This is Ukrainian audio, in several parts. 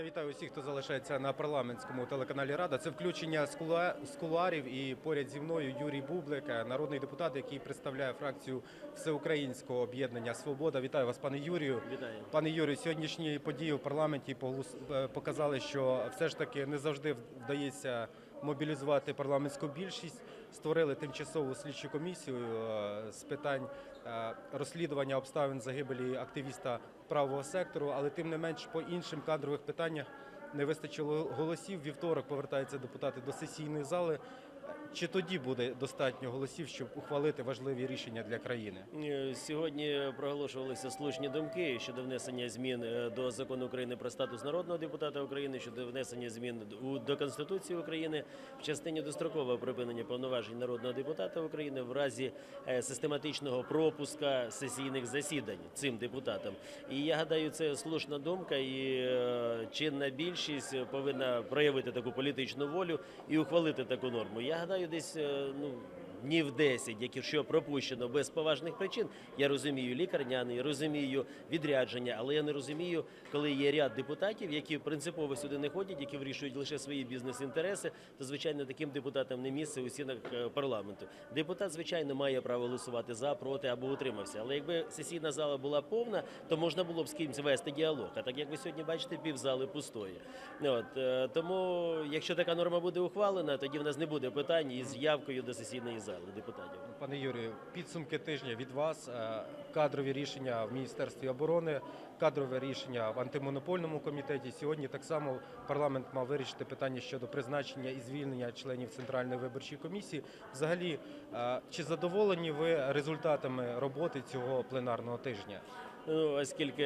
Я вітаю усіх, хто залишається на парламентському телеканалі Рада. Це включення з кулуарів і поряд зі мною Юрій Бублик, е, народний депутат, який представляє фракцію Всеукраїнського об'єднання Свобода. Вітаю вас, пане Юрію. Вітаю. Пане Юрію, сьогоднішні події в парламенті е, показали, що все ж таки не завжди вдається мобілізувати парламентську більшість. Створили тимчасову слідчу комісію е, з питань розслідування обставин загибелі активіста правого сектору, але тим не менш по іншим кадрових питаннях не вистачило голосів. Вівторок повертаються депутати до сесійної зали. Чи тоді буде достатньо голосів, щоб ухвалити важливі рішення для країни? Е, Сьогодні проголошувалися слушні думки щодо внесення змін е, до закону України про статус народного депутата України, щодо внесення змін до Конституції України в частині дострокового припинення повноважень народного депутата України в разі е, систематичного пропуска сесійних засідань цим депутатам. І я гадаю, це слушна думка, і чинна більшість повинна проявити таку політичну волю і ухвалити таку норму. Я гадаю, десь е, ну. Днів 10, якщо пропущено без поважних причин, я розумію лікарняний, розумію відрядження, але я не розумію, коли є ряд депутатів, які принципово сюди не ходять, які вирішують лише свої бізнес-інтереси, то звичайно таким депутатам не місце у стінах е, парламенту. Депутат, звичайно, має право голосувати за, проти або утримався. Але якби сесійна зала була повна, то можна було б з кимось вести діалог. А так як ви сьогодні бачите, півзали пустої. От е, тому, якщо така норма буде ухвалена, тоді в нас не буде питань із явкою до сесійної зали депутатів. Пане Юрію, підсумки тижня від вас, е, кадрові рішення в Міністерстві оборони, кадрове рішення в антимонопольному комітеті. Сьогодні так само парламент мав вирішити питання щодо призначення і звільнення членів Центральної виборчої комісії. Взагалі, е, чи задоволені ви результатами роботи цього пленарного тижня? Ну, оскільки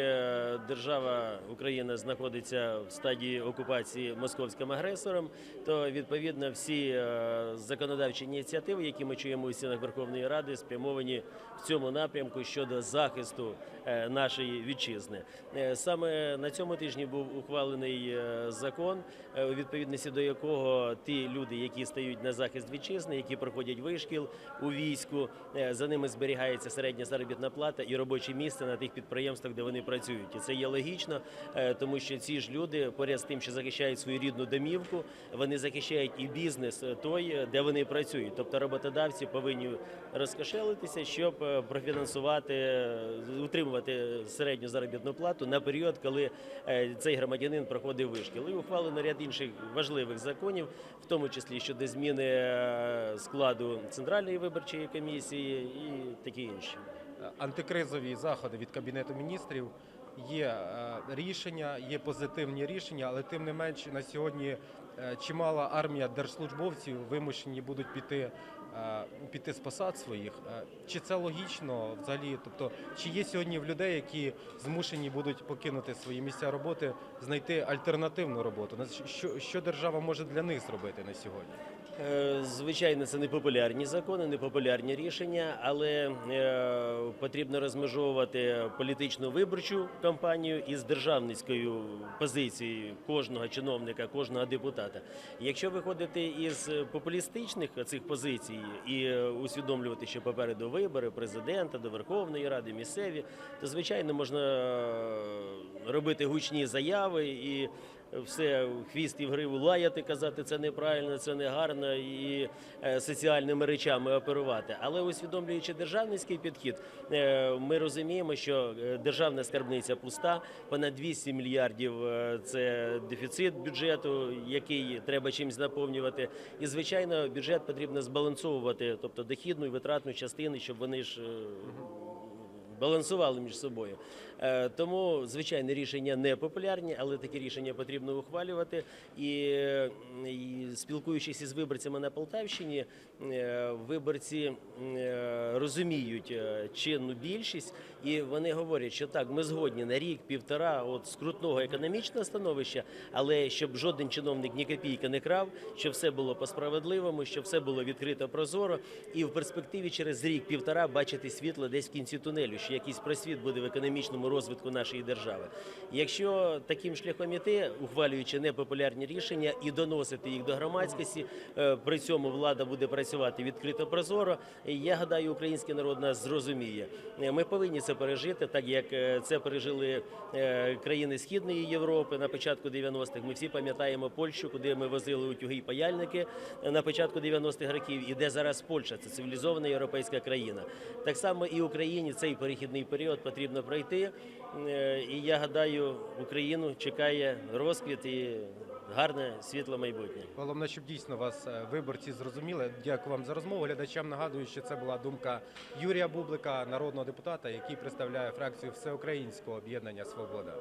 держава Україна знаходиться в стадії окупації московським агресором, то відповідно всі е, законодавчі ініціативи, які ми чуємо у стінах Верховної Ради, спрямовані в цьому напрямку щодо захисту е, нашої вітчизни. Е, Саме на цьому тижні був ухвалений закон, у відповідності до якого ті люди, які стають на захист вітчизни, які проходять вишкіл у війську, за ними зберігається середня заробітна плата і робоче місце на тих підприємствах, де вони працюють. І це є логічно, е, тому що ці ж люди, поряд з тим, що захищають свою рідну домівку, вони захищають і бізнес е, той, е, де вони працюють. Тобто роботодавці повинні розкошелитися, щоб профінансувати, утримувати середню заробітну плату на період, коли цей громадянин проходив вишкіл. І ухвалено ряд інших важливих законів, в тому числі щодо зміни складу центральної виборчої комісії і такі інші. Антикризові заходи від Кабінету міністрів є е, рішення, є позитивні рішення, але тим не менш на сьогодні е, чимала армія держслужбовців вимушені будуть піти, е, піти з посад своїх. Чи це логічно взагалі? Тобто, чи є сьогодні в людей, які змушені будуть покинути свої місця роботи, знайти альтернативну роботу? Що, що держава може для них зробити на сьогодні? Е, Звичайно, це не популярні закони, не популярні рішення, але е, потрібно розмежовувати політичну виборчу кампанію із державницькою позицією кожного чиновника, кожного депутата. Якщо виходити із популістичних цих позицій і усвідомлювати, що попереду вибори президента до Верховної Ради, місцеві, то звичайно можна е, робити гучні заяви і все в хвіст і в гриву лаяти, казати це неправильно, це не гарно і е, соціальними речами оперувати. Але усвідомлюючи державницький підхід, е, ми розуміємо, що е, державна скарбниця пуста, понад 200 мільярдів це дефіцит бюджету, який треба чимось наповнювати. І звичайно, бюджет потрібно збалансовувати, тобто дохідну і витратну частину, щоб вони ж. Балансували між собою. Е, Тому, звичайно, рішення не популярні, але такі рішення потрібно ухвалювати. І, і спілкуючись із виборцями на Полтавщині, е, виборці е, розуміють чинну більшість, і вони говорять, що так, ми згодні на рік, півтора от скрутного економічного становища, але щоб жоден чиновник ні копійки не крав, щоб все було по справедливому, щоб все було відкрито прозоро, і в перспективі через рік-півтора бачити світло десь в кінці тунелю, що якийсь просвіт буде в економічному розвитку нашої держави. Якщо таким шляхом іти, ухвалюючи непопулярні рішення і доносити їх до громадськості, е, при цьому влада буде працювати відкрито прозоро. Я гадаю, український народ нас зрозуміє. Е, Ми повинні це пережити, так як е, це пережили е, країни Східної Європи на початку 90-х. Ми всі пам'ятаємо Польщу, куди ми возили утюги і паяльники е, на початку 90-х років. І де зараз Польща це цивілізована європейська країна. Так само і Україні цей перехідний період потрібно пройти. І я гадаю, Україну чекає розквіт і гарне світле майбутнє. Головне, щоб дійсно вас е, виборці зрозуміли. Дякую вам за розмову. Глядачам нагадую, що це була думка Юрія Бублика, народного депутата, який представляє фракцію Всеукраїнського об'єднання Свобода.